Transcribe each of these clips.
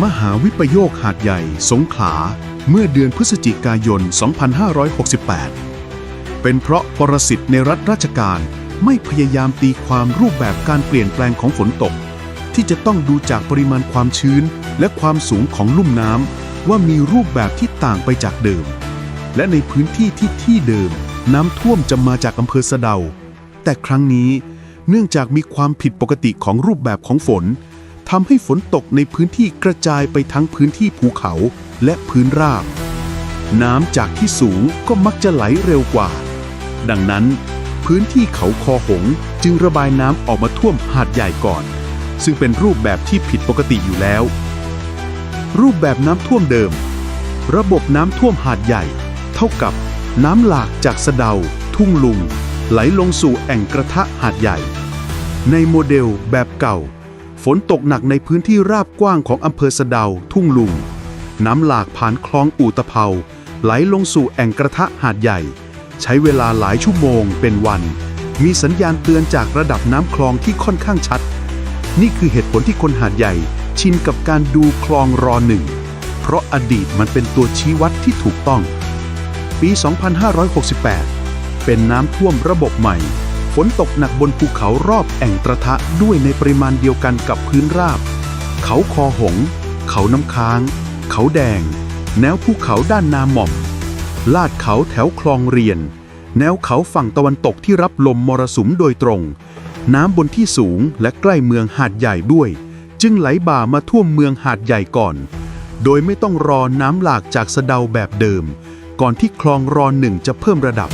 มหาวิปโยคหาดใหญ่ สงขลา เมื่อเดือนพฤศจิกายน 2568 เป็นเพราะปรสิตในรัฐราชการไม่พยายามตีความรูปแบบการเปลี่ยนแปลงของฝนตก ที่จะต้องดูจากปริมาณความชื้นและความสูงของลุ่มน้ำว่ามีรูปแบบที่ต่างไปจากเดิม และในพื้นที่ที่ที่เดิม น้ำท่วมจะมาจากอำเภอสะเดา แต่ครั้งนี้เนื่องจากมีความผิดปกติของรูปแบบของฝน ทำให้ฝนตกในพื้นที่กระจายไปทั้งพื้นที่ภูเขาและพื้นราบ น้ำจากที่สูงก็มักจะไหลเร็วกว่า ดังนั้น พื้นที่เขาคอหงจึงระบายน้ำออกมาท่วมหาดใหญ่ก่อน ซึ่งเป็นรูปแบบที่ผิดปกติอยู่แล้วรูปแบบน้ำท่วมเดิม ระบบน้ำท่วมหาดใหญ่ เท่ากับน้ำหลากจากสะเดา ทุ่งลุง ไหลลงสู่แอ่งกระทะหาดใหญ่ ในโมเดลแบบเก่า ฝนตกหนักในพื้นที่ราบกว้างของอำเภอสะเดา ทุ่งลุง น้ำหลากผ่านคลองอู่ตะเภาไหลลงสู่แอ่งกระทะหาดใหญ่ ใช้เวลาหลายชั่วโมงเป็นวัน มีสัญญาณเตือนจากระดับน้ำคลองที่ค่อนข้างชัด นี่คือเหตุผลที่คนหาดใหญ่ ชินกับการดูคลองรอหนึ่ง เพราะอดีตมันเป็นตัวชี้วัดที่ถูกต้อง ปี 2568 เป็นน้ำท่วมระบบใหม่ ฝนตกหนักบนภูเขารอบแอ่งกระทะด้วยในปริมาณเดียวกันกับพื้นราบ เขาคอหง เขาน้ำค้าง เขาแดง แนวภูเขาด้านนาหม่อม ลาดเขาแถวคลองเรียน แนวเขาฝั่งตะวันตกที่รับลมมรสุมโดยตรง น้ำบนที่สูงและใกล้เมืองหาดใหญ่ด้วย จึงไหลบ่ามาท่วมเมืองหาดใหญ่ก่อน โดยไม่ต้องรอน้ำหลากจากสะเดาแบบเดิม ก่อนที่คลองรอหนึ่งจะเพิ่มระดับ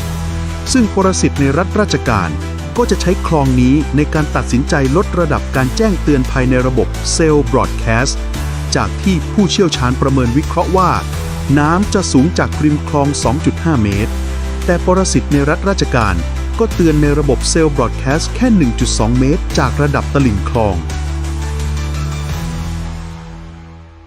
ซึ่งปรสิตในรัฐราชการ ก็จะใช้คลองนี้ในการตัดสินใจลดระดับการแจ้งเตือนภายในระบบเซลล์บรอดแคสต์จากที่ผู้เชี่ยวชาญประเมินวิเคราะห์ว่า น้ำจะสูงจากริมคลอง 2.5 เมตร แต่ปรสิตในรัฐราชการก็เตือนในระบบเซลล์บรอดแคสต์แค่ 1.2 เมตร จากระดับตลิ่งคลอง